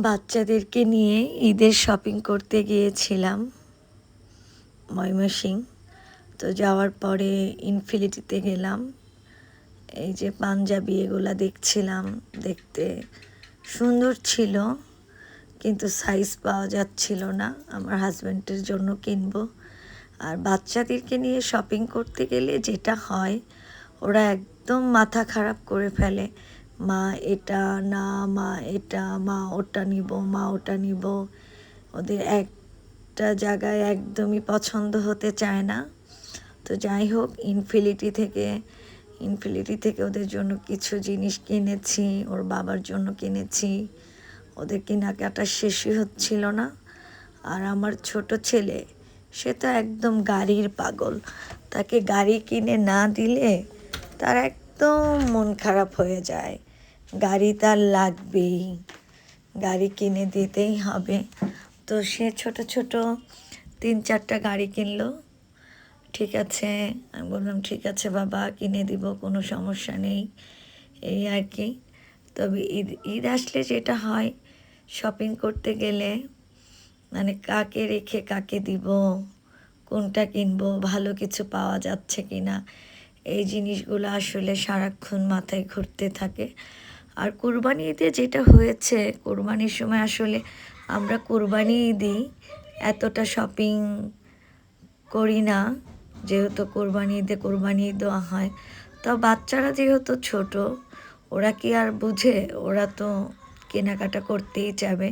বাচ্চাদেরকে নিয়ে ঈদের শপিং করতে গিয়েছিলাম, ময়মনসিং। তো যাওয়ার পরে ইনফিনিটিতে গেলাম। এই যে পাঞ্জাবি এগুলা দেখছিলাম, দেখতে সুন্দর ছিল, কিন্তু সাইজ পাওয়া যাচ্ছিল না। আমার হাজব্যান্ডের জন্য কিনবো। আর বাচ্চাদেরকে নিয়ে শপিং করতে গেলে যেটা হয়, ওরা একদম মাথা খারাপ করে ফেলে। মা এটা না, মা এটা, মা ওটা নিব, মা ওটা নিব। ওদের একটা জায়গায় একদমই পছন্দ হতে চায় না। তো যাই হোক ইনফিনিটি থেকে ইনফিনিটি থেকে ওদের জন্য কিছু জিনিস কিনেছি, ওর বাবার জন্য কিনেছি। ওদের কেনাকাটা শেষই হচ্ছিল না। আর আমার ছোট ছেলে, সে তো একদম গাড়ির পাগল। তাকে গাড়ি কিনে না দিলে তার একদম মন খারাপ হয়ে যায়। গাড়ি তার লাগবেই। গাড়ি কিনে দিতেই হবে। তো সে ছোট ছোট তিন চারটা গাড়ি কিনলো। ঠিক আছে, আমি বললাম, ঠিক আছে বাবা, কিনে দিব, কোনো সমস্যা নেই। এই আর কি। তবে ঈদ ঈদ আসলে যেটা হয় শপিং করতে গেলে মানে কাকে রেখে কাকে দিব, কোনটা কিনবো, ভালো কিছু পাওয়া যাচ্ছে কি না এই জিনিসগুলো আসলে সারাক্ষণ মাথায় ঘুরতে থাকে। আর কোরবানি ঈদে যেটা হয়েছে, কোরবানির সময় আসলে আমরা কোরবানি দিই এতটা শপিং করি না, যেহেতু কোরবানি ঈদে কোরবানি দেওয়া হয়। তো বাচ্চারা যেহেতু ছোট, ওরা কি আর বুঝে? ওরা তো কেনাকাটা করতেই যাবে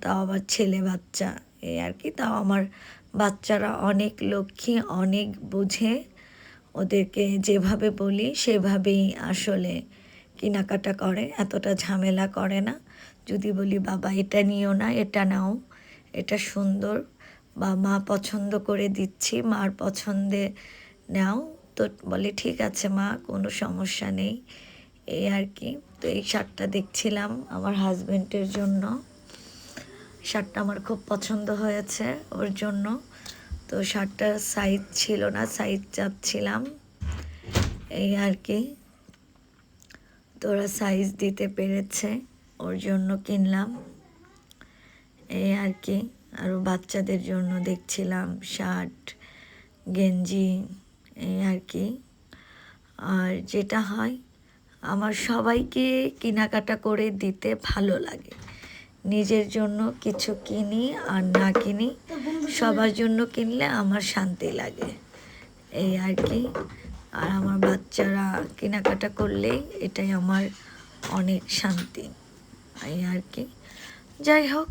তাও আবার ছেলে বাচ্চা এই আর কি। তাও আমার বাচ্চারা অনেক লক্ষ্মী, অনেক বুঝে। ওদেরকে যেভাবে বলি, সেভাবেই আসলে কেনাকাটা করে, এতটা ঝামেলা করে না। যদি বলি, বাবা, এটা নিও না, এটা নাও, এটা সুন্দর, বা মা পছন্দ করে দিচ্ছি, মার পছন্দে নাও। তো বলে, ঠিক আছে মা, কোনো সমস্যা নেই। এই আর কি। তো এই শার্টটা দেখছিলাম আমার হাজব্যান্ডের জন্য। শার্টটা আমার খুব পছন্দ হয়েছে ওর জন্য। তো শার্টটার সাইজ ছিল না সাইজ চাচ্ছিলাম। এই আর কি। তো ওরা সাইজ দিতে পেরেছে, ওর জন্য কিনলাম। এই আর কি আরও বাচ্চাদের জন্য দেখছিলাম, শার্ট, গেঞ্জি, এই আর কি। আর যেটা হয়, আমার সবাইকে কেনাকাটা করে দিতে ভালো লাগে। নিজের জন্য কিছু কিনি আর না কিনি, সবার জন্য কিনলে আমার শান্তি লাগে। এই আর কি। আর আমার বাচ্চারা কেনাকাটা করলেই এটাই আমার অনেক শান্তি, এই আর কি। যাই হোক,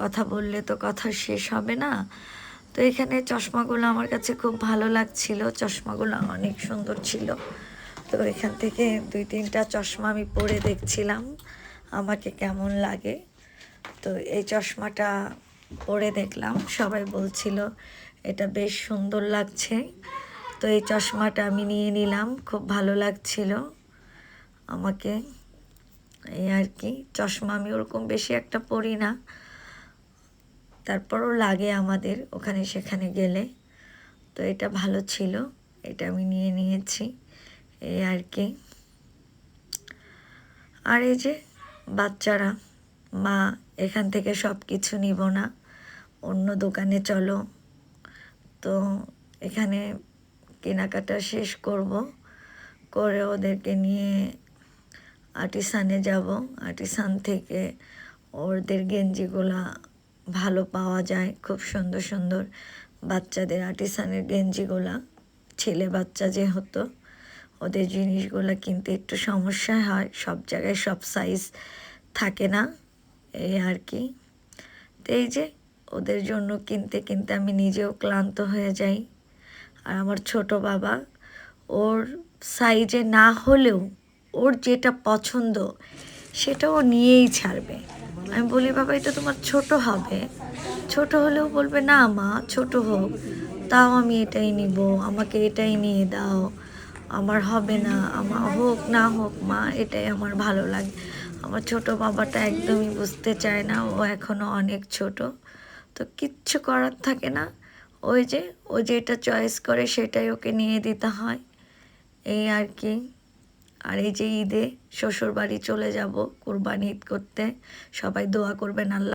কথা বললে তো কথা শেষ হবে না। তো এখানে চশমাগুলো আমার কাছে খুব ভালো লাগছিল, চশমাগুলো অনেক সুন্দর ছিল। তো এখান থেকে দুই তিনটা চশমা আমি পরে দেখছিলাম, আমাকে কেমন লাগে। তো এই চশমাটা পরে দেখলাম, সবাই বলছিল, এটা বেশ সুন্দর লাগছে। তো এই চশমাটা আমি নিয়ে নিলাম, খুব ভালো লাগছিল আমাকে। এই আর কি, চশমা আমি ওরকম বেশি একটা পরি না। তারপরও লাগে আমাদের ওখানে সেখানে গেলে, তো এটা ভালো ছিল, এটা আমি নিয়ে নিয়েছি, এই আর কি। আর এই যে বাচ্চারা, মা এখান থেকে সব কিছু নিব না, অন্য দোকানে চলো। তো এখানে কেনাকাটা শেষ করব। করে ওদেরকে নিয়ে আর্টিসানে যাব। আর্টিসান থেকে ওদের গেঞ্জিগুলা ভালো পাওয়া যায়। খুব সুন্দর সুন্দর বাচ্চাদের আর্টিসানের গেঞ্জিগুলা, ছেলে বাচ্চা যে হতো ওদের জিনিসগুলো কিনতে একটু সমস্যা হয়। সব জায়গায় সব সাইজ থাকে না, এই আর কি। তো এই যে, ওদের জন্য কিনতে কিনতে আমি নিজেও ক্লান্ত হয়ে যাই। আর আমার ছোট বাবা, ওর সাইজে না হলেও ওর যেটা পছন্দ সেটা ও নিয়েই ছাড়বে। আমি বলি, বাবা, এটা তোমার ছোট হবে। ছোট হলেও বলবে, না মা, ছোট হোক। তাও আমি এটাই নিব। আমাকে এটাই নিয়ে দাও। আমার হবে না। আমার হোক, না হোক, মা, এটাই আমার ভালো লাগে। আমার ছোট বাবাটা একদমই বুঝতে চায় না। ও এখনও অনেক ছোট। তো কিচ্ছু করার থাকে না। ওই যে, ও যেটা চয়েস করে সেটাই ওকে নিয়ে দিতে হয়। এই আর কি। আর এই যে ঈদে শ্বশুর বাড়ি চলে যাব কোরবানি ঈদ করতে। সবাই দোয়া করবেন আল্লাহ।